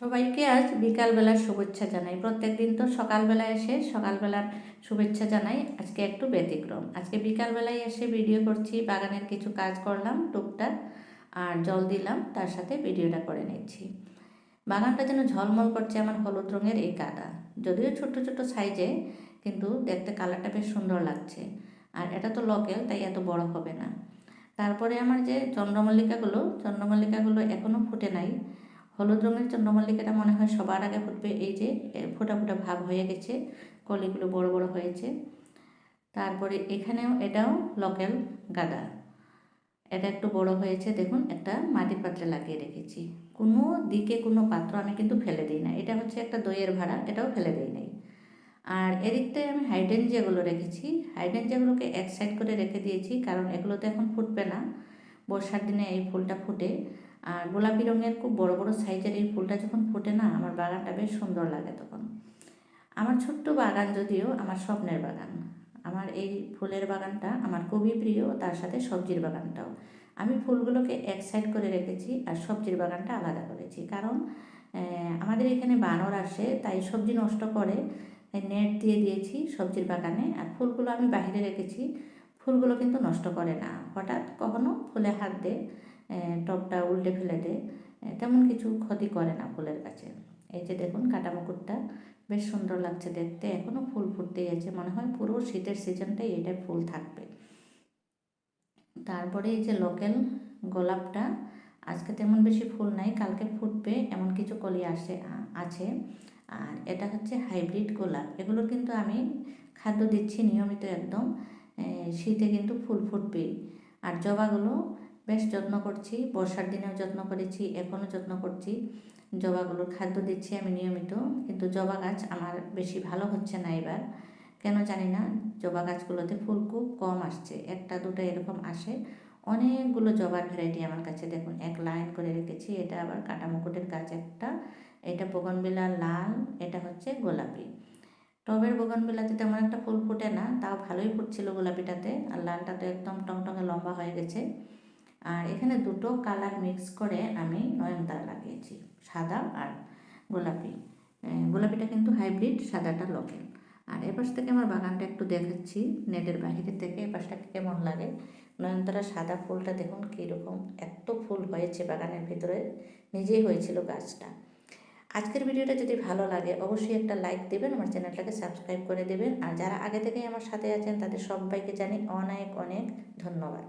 সবাইকে আজ বিকালবেলার শুভেচ্ছা জানাই। প্রত্যেক দিন তো সকালবেলা এসে সকালবেলার শুভেচ্ছা জানাই। আজকে একটু ব্যতিক্রম। আজকে বিকালবেলায় এসে ভিডিও করছি, বাগানের কিছু কাজ করলাম, টুকটাক, আর জল দিলাম, তার সাথে ভিডিওটা করে নিচ্ছি। বাগানটা যেন ঝলমল করছে আমার হলুদ রঙের এই কাদা। যদিও ছোট ছোট সাইজে, কিন্তু দেখতে কালারটা বেশ সুন্দর লাগছে। আর এটা তো লোকেল তাই এত বড় হবে না। তারপরে আমার যে চন্দ্রমল্লিকাগুলো চন্দ্রমল্লিকাগুলো এখনও ফুটে নাই। হলুদ রঙের চন্দ্রমল্লিকাটা মনে হয় সবার আগে ফুটবে এই যে ফোটা ফোটা ভাব হয়ে গেছে, কলিগুলো বড় বড় হয়েছে। তারপরে এখানেও এটাও লোকাল গাঁদা। এটা একটু বড় হয়েছে, দেখুন, একটা মাটির পাত্রে লাগিয়ে রেখেছি। কোনো দিকে কোনো পাত্র আমি কিন্তু ফেলে দিই না। এটা হচ্ছে একটা দইয়ের ভাড়া, এটাও ফেলে দিই নাই। আর এদিকটায় আমি হাইডেনজিয়াগুলো রেখেছি। হাইডেনজিয়াগুলোকে এক সাইড করে রেখে দিয়েছি, কারণ এগুলো তো এখন ফুটবে না। বর্ষার দিনে এই ফুলটা ফুটে। আর গোলাপি রঙের খুব বড় বড় সাইজের এই ফুলটা যখন ফোটে না, আমার বাগানটা বেশ সুন্দর লাগে তখন। আমার ছোট্ট বাগান যদিও আমার স্বপ্নের বাগান। আমার এই ফুলের বাগানটা আমার খুবই প্রিয়, তার সাথে সবজির বাগানটাও। আমি ফুলগুলোকে এক সাইড করে রেখেছি আর সবজির বাগানটা আলাদা করেছি। কারণ আমাদের এখানে বানর আসে, তাই সবজি নষ্ট করে নেট দিয়ে দিয়েছি সবজির বাগানে। আর ফুলগুলো আমি বাইরে রেখেছি, ফুলগুলো কিন্তু নষ্ট করে না। হঠাৎ কখনো ফুলে হাত দেয় টপটা উল্টে ফেলে দেয় তেমন কিছু ক্ষতি করে না ফুলের কাছে এই যে দেখুন, কাটা মুকুটটা বেশ সুন্দর লাগছে দেখতে। এখনও ফুল ফুটতেই আছে মনে হয় পুরো শীতের সিজনটাই এটাই ফুল থাকবে। তারপরে এই যে লোকাল গোলাপটা, আজকে তেমন বেশি ফুল নাই, কালকে ফুটবে, এমন কিছু কলি আসে আছে। আর এটা হচ্ছে হাইব্রিড গোলাপ। এগুলো কিন্তু আমি খাদ্য দিচ্ছি নিয়মিত একদম। শীতে কিন্তু ফুল ফুটবেই। আর জবাগুলো বেশ যত্ন করছি, বর্ষার দিনেও যত্ন করেছি, এখনও যত্ন করছি। জবাগুলোর খাদ্য দিচ্ছি আমি নিয়মিত, কিন্তু জবা গাছ আমার বেশি ভালো হচ্ছে না এবার। কেন জানি না, জবা গাছগুলোতে ফুল খুব কম আসছে, একটা দুটো এরকম আসে। অনেকগুলো জবার ভ্যারাইটি আমার কাছে, দেখুন, এক লাইন করে রেখেছি, এটা আবার কাটা মুকুটের গাছ একটা, এটা বগনবিলা লাল, এটা হচ্ছে গোলাপি। টবের বগনবিলাতে তেমন একটা ফুল ফুটে না, তাও ভালোই ফুটছিল গোলাপিটাতে, আর লালটা তো একদম টংটঙে লম্বা হয়ে গেছে। আর এখানে দুটো কালার মিক্স করে আমি নয়নতারা লাগিয়েছি, সাদা আর গোলাপি। গোলাপিটা কিন্তু হাইব্রিড, সাদাটা লোকেল। আর এপাশ থেকে আমার বাগানটা একটু দেখাচ্ছি, নেটের বাহিরে থেকে এপাশটা কেমন লাগে। নয়নতারা সাদা ফুলটা দেখুন কীরকম, এত ফুল হয়েছে বাগানের ভিতরে, নিজেই হয়েছিল গাছটা। আজকের ভিডিওটা যদি ভালো লাগে, অবশ্যই একটা লাইক দেবেন, আমার চ্যানেলটাকে সাবস্ক্রাইব করে দেবেন। আর যারা আগে থেকেই আমার সাথে আছেন, তাদের সবাইকে জানি অনেক অনেক ধন্যবাদ।